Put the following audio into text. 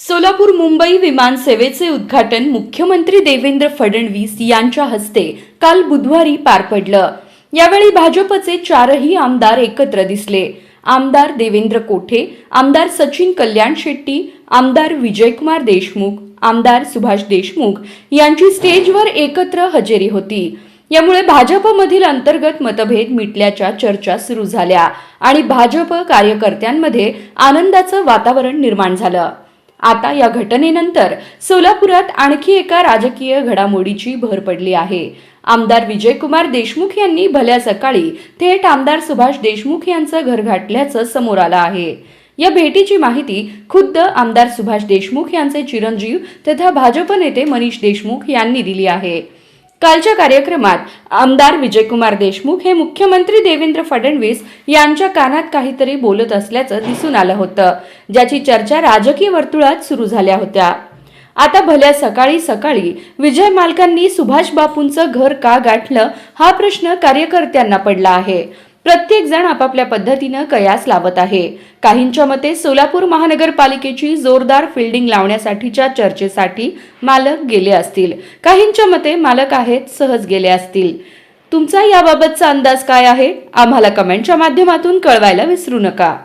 सोलापूर मुंबई विमान सेवेचे उद्घाटन मुख्यमंत्री देवेंद्र फडणवीस यांच्या हस्ते काल बुधवारी पार पडलं. यावेळी भाजपचे चारही आमदार एकत्र दिसले. आमदार देवेंद्र कोठे आमदार सचिन कल्याण शेट्टी आमदार विजयकुमार देशमुख आमदार सुभाष देशमुख यांची स्टेजवर एकत्र हजेरी होती. यामुळे भाजपमधील अंतर्गत मतभेद मिटल्याच्या चर्चा सुरू झाल्या आणि भाजप कार्यकर्त्यांमध्ये आनंदाचं वातावरण निर्माण झालं. आता या घटनेनंतर सोलापुरात आणखी एका राजकीय घडामोडीची भर पडली आहे. आमदार विजयकुमार देशमुख यांनी भल्या सकाळी थेट आमदार सुभाष देशमुख यांचं घर गाठल्याचं समोर आलं आहे. या भेटीची माहिती खुद्द आमदार सुभाष देशमुख यांचे चिरंजीव तथा भाजप नेते मनीष देशमुख यांनी दिली आहे. कालच्या कार्यक्रमात आमदार विजयकुमार देशमुख हे मुख्यमंत्री देवेंद्र फडणवीस यांच्या कानात काहीतरी बोलत असल्याचं दिसून आलं होतं ज्याची चर्चा राजकीय वर्तुळात सुरू झाल्या होत्या. आता भल्या सकाळी सकाळी विजय मालकांनी सुभाष बापूंचं घर का गाठलं हा प्रश्न कार्यकर्त्यांना पडला आहे. प्रत्येक जण आपापल्या पद्धतीनं कयास लावत आहे. काहींच्या मते सोलापूर महानगरपालिकेची जोरदार फिल्डिंग लावण्यासाठीच्या चर्चेसाठी मालक गेले असतील. काहींच्या मते मालक आहेत सहज गेले असतील. तुमचा याबाबतचा अंदाज काय आहे? आम्हाला कमेंटच्या माध्यमातून कळवायला विसरू नका.